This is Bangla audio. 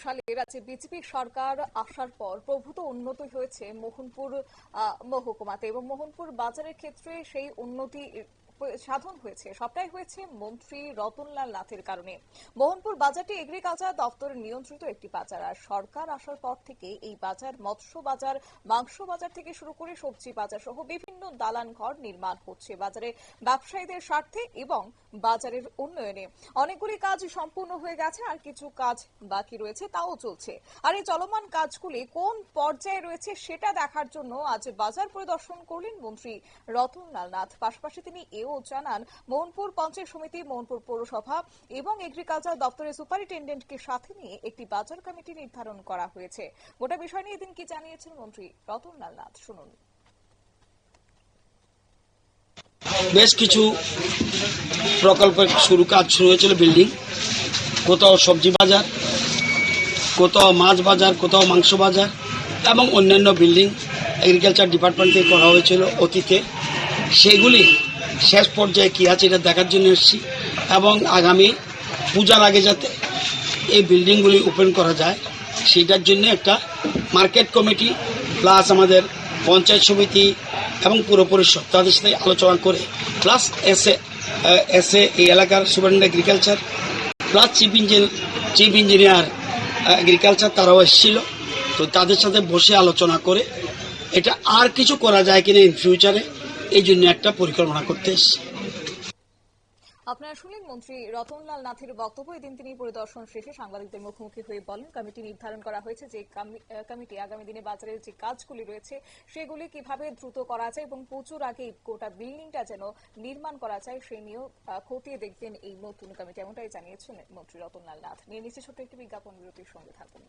সালে রাজ্যে বিজেপি সরকার আসার পর প্রভূত উন্নতি হয়েছে মোহনপুর মহকুমাতে এবং মোহনপুর বাজারের ক্ষেত্রে সেই উন্নতি সাধন হয়েছে। সবটাই হয়েছে মন্ত্রী রতনলাল নাথের কারণে। মোহনপুর বাজারটি এগ্রিকালচার দপ্তরের নিয়ন্ত্রিত একটি বাজার। আর সরকার আসার পর থেকে এই বাজার, মৎস্য বাজার, মাংস বাজার থেকে শুরু করে সবজি বাজার সহ বিভিন্ন দালান ঘর নির্মাণ হচ্ছে বাজারে ব্যবসায়ীদের স্বার্থে এবং বাজারের উন্নয়নে। অনেকগুলি কাজ সম্পূর্ণ হয়ে গেছে, আর কিছু কাজ বাকি রয়েছে, তাও চলছে। আর এই চলমান কাজগুলি কোন পর্যায়ে রয়েছে সেটা দেখার জন্য আজ বাজার পরিদর্শন করলেন মন্ত্রী রতনলাল নাথ। পাশাপাশি তিনি এও জানান, মোহনপুর পঞ্চায়েত সমিতি, মোহনপুর পৌরসভা এবং এগ্রিকালচার দপ্তরের সুপারিনটেন্ডেন্টকে সাথে নিয়ে একটি বাজার কমিটি নির্ধারণ করা হয়েছে। গোটা বিষয় নিয়ে এদিন কি জানিয়েছেন মন্ত্রী রতনলাল নাথ? শুনুন। বেশ কিছু প্রকল্পের শুরু কাজ শুরু হয়েছিল বিল্ডিং কোথাও সবজি বাজার, কোথাও মাছ বাজার, কোথাও মাংস বাজার এবং অন্যান্য বিল্ডিং এগ্রিকালচার ডিপার্টমেন্ট থেকে করা হয়েছিল অতীতে। সেগুলি শেষ পর্যায়ে কী আছে এটা দেখার জন্য এসেছি। এবং আগামী পূজার আগে যাতে এই বিল্ডিংগুলি ওপেন করা যায়, সেটার জন্য একটা মার্কেট কমিটি প্লাস আমাদের পঞ্চায়েত সমিতি এবং পুরো পরিষদ তাদের সাথে আলোচনা করে, প্লাস এসে এসে এই এলাকার superintendent agriculture plus chief engineer chief engineer agriculture তারাও এসেছিল। তো তাদের সাথে বসে আলোচনা করে এটা আর কিছু করা যায় কিনা ইন ফিউচারে এই জন্য একটা পরিকল্পনা করতে এসেছি। আপনারা শুনলেন মন্ত্রী রতনলাল নাথের বক্তব্য। এদিন তিনি পরিদর্শন শেষে সাংবাদিকদের মুখোমুখি হয়ে বলেন, কমিটি নির্ধারণ করা হয়েছে যে কামি- কমিটি আগামী দিনে বাজারের যে কাজগুলি রয়েছে, সেগুলি কীভাবে দ্রুত করা যায় এবং প্রচুর আগে গোটা বিল্ডিংটা যেন নির্মাণ করা যায় সেই নিয়েও খতিয়ে দেখবেন এই নতুন কমিটি। এমনটাই জানিয়েছেন মন্ত্রী রতনলাল নাথ। নিয়ে নিচ্ছে ছোট্ট একটি বিজ্ঞাপন, বিরতির সঙ্গে থাকুন।